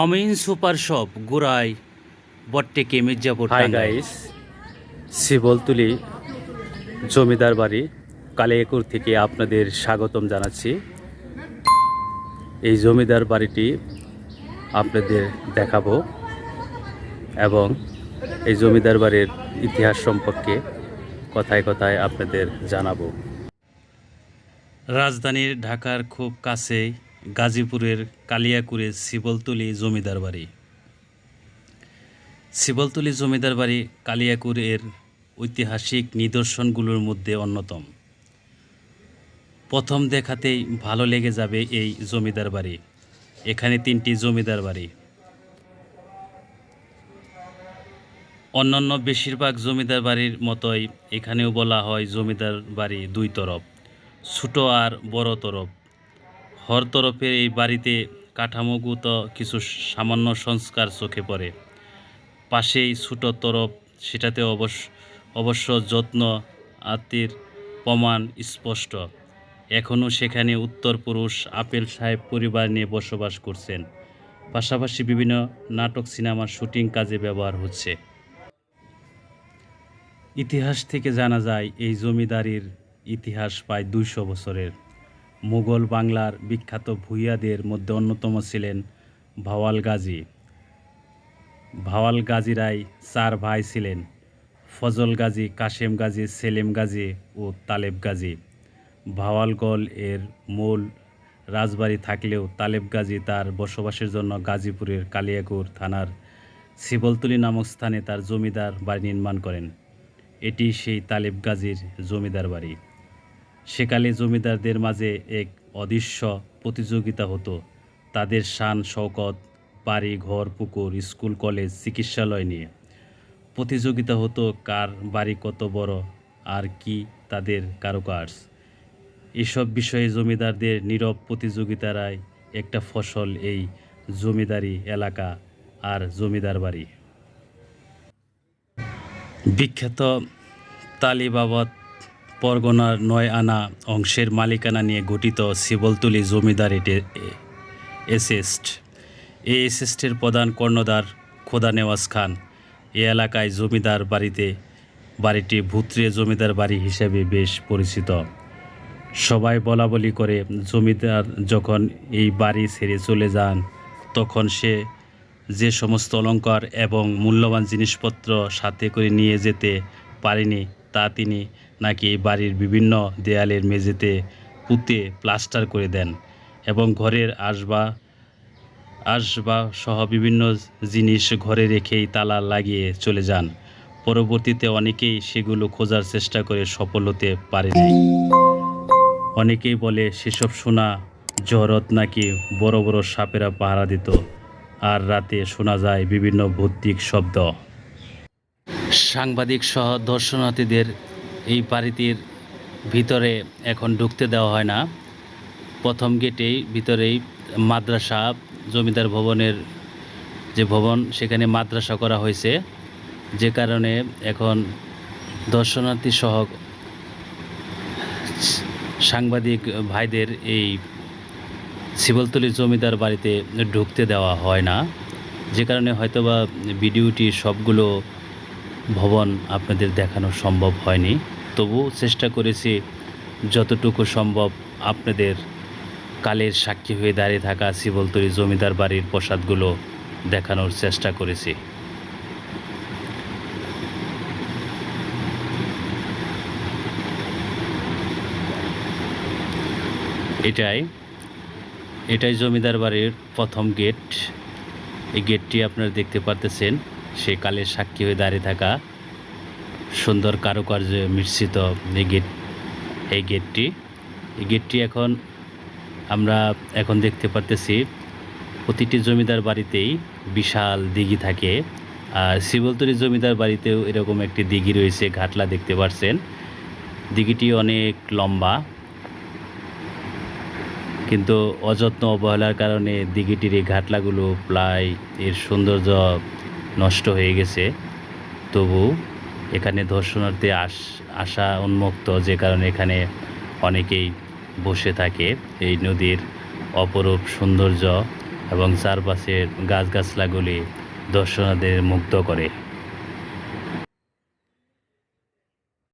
অমিন super shop গুড়াই বট্টেকে মির্জাপুর হাই গাইস শিবলতুলি জমিদার বাড়ি কালিয়াকুর থেকে আপনাদের স্বাগতম জানাচ্ছি। এই জমিদার বাড়িটি আপনাদের দেখাবো এবং এই জমিদার বাড়ির ইতিহাস সম্পর্কে কথায় কথায় আপনাদের জানাব। রাজধানীর ঢাকার খুব কাছেই গাজীপুরের কালিয়াকুরে শিবলতুলি জমিদার বাড়ি। শিবলতুলি জমিদার বাড়ি কালিয়াকুরের ঐতিহাসিক নিদর্শনগুলোর মধ্যে অন্যতম। প্রথম দেখাতেই ভালো লেগে যাবে এই জমিদার বাড়ি। এখানে তিনটি জমিদার বাড়ি। অন্যান্য বেশিরভাগ জমিদার বাড়ির মতোই এখানেও বলা হয় জমিদার বাড়ি দুই তরফ, ছোট আর বড় তরফ। হর তরফের এই বাড়িতে কাঠামোগত কিছু সামান্য সংস্কার চোখে পড়ে। পাশেই ছোট তরফ, সেটাতে অবশ্য অবশ্য যত্ন, আত্মীর প্রমাণ স্পষ্ট। এখনও সেখানে উত্তর পুরুষ আপেল সাহেব পরিবার নিয়ে বসবাস করছেন। পাশাপাশি বিভিন্ন নাটক, সিনেমার শুটিং কাজে ব্যবহার হচ্ছে। ইতিহাস থেকে জানা যায়, এই জমিদারির ইতিহাস প্রায় দুইশো বছরের। মুঘল বাংলার বিখ্যাত ভূঁইয়াদের মধ্যে অন্যতম ছিলেন ভাওয়াল গাজী। ভাওয়াল গাজীরাই চার ভাই ছিলেন, ফজল গাজী, কাশেম গাজী, সেলিম গাজী ও তালেব গাজী। ভাওয়ালগল এর মূল রাজবাড়ি থাকলেও তালেব গাজী তার বসবাসের জন্য গাজীপুরের কালিয়াকুর থানার শিবলতুলি নামক স্থানে তার জমিদার বাড়ি নির্মাণ করেন। এটি সেই তালেব গাজীর জমিদার বাড়ি। সেকালে জমিদারদের মাঝে এক অদৃশ্য প্রতিযোগিতা হতো। তাদের শান, শওকত, বাড়ি, ঘর, পুকুর, স্কুল, কলেজ, চিকিৎসালয় নিয়ে। প্রতিযোগিতা হতো কার বাড়ি কত বড় আর কি তাদের কারুকার্য। এসব বিষয়ে জমিদারদের নীরব প্রতিযোগিতারাই একটা ফসল এই জমিদারি এলাকা আর জমিদার বাড়ি। বিখ্যাত তালিবাবাদ পরগনার নয় আনা অংশের মালিকানা নিয়ে গঠিত শিবলতুলি জমিদার এটে- এসেস্ট এই এসেস্টের প্রধান কর্ণধার খোদা নেওয়াজ খান। এ এলাকায় জমিদার বাড়িতে, বাড়িটি ভূত্রে জমিদার বাড়ি হিসেবে বেশ পরিচিত। সবাই বলা বলি করে জমিদার যখন এই বাড়ি ছেড়ে চলে যান, তখন সে যে সমস্ত অলঙ্কার এবং মূল্যবান জিনিসপত্র সাথে করে নিয়ে যেতে পারেনি, তা তিনি নাকি বাড়ির বিভিন্ন দেয়ালের মেঝেতে পুঁতে প্লাস্টার করে দেন এবং ঘরের আসবা আসবা সহ বিভিন্ন জিনিস ঘরে রেখেই তালা লাগিয়ে চলে যান। পরবর্তীতে অনেকেই সেগুলো খোঁজার চেষ্টা করে সফল হতে পারেনি অনেকেই বলে, সেসব সোনা জহরত নাকি বড় বড় সাপেরা পাহারা দিত। আর রাতে শোনা যায় বিভিন্ন ভৌতিক শব্দ। সাংবাদিক সহ দর্শনার্থীদের এই বাড়িটির ভিতরে এখন ঢুকতে দেওয়া হয় না। প্রথম গেটেই ভিতরেই মাদ্রাসা, জমিদার ভবনের যে ভবন, সেখানে মাদ্রাসা করা হয়েছে। যে কারণে এখন দর্শনার্থী সহ সাংবাদিক ভাইদের এই শিবলতলি জমিদার বাড়িতে ঢুকতে দেওয়া হয় না। যে কারণে হয়তোবা ভিডিওটি সবগুলো ভবন আপনাদের দেখানো সম্ভব হয়নি। তবু চেষ্টা করেছি যতটুকু সম্ভব আপনাদের কালের সাক্ষী হয়ে দাঁড়িয়ে থাকা শিবলতলি জমিদার বাড়ির প্রসাদগুলো দেখানোর চেষ্টা করেছি। এটাই এটাই জমিদার বাড়ির প্রথম গেট। এই গেটটি আপনারা দেখতে পারতেছেন। সে কালের সাক্ষী হয়ে দাঁড়িয়ে থাকা সুন্দর কারুকার্য মিশ্রিত এই গেট এই গেটটি। এই গেটটি এখন আমরা এখন দেখতে পারতেছি, প্রতিটি জমিদার বাড়িতেই বিশাল দিঘি থাকে। আর শিবলতলি জমিদার বাড়িতেও এরকম একটি দিঘি রয়েছে, ঘাটলা দেখতে পাচ্ছেন দিঘিটি অনেক লম্বা। কিন্তু অযত্ন অবহেলার কারণে দিঘিটির এই ঘাটলাগুলো প্রায় এর সৌন্দর্য নষ্ট হয়ে গেছে। তবু এখানে দর্শনার্থী আস, আসা উন্মুক্ত, যে কারণে এখানে অনেকেই বসে থাকে। এই নদীর অপরূপ সৌন্দর্য এবং চারপাশের গাছগাছলাগুলি দর্শনার্থীদের মুগ্ধ করে।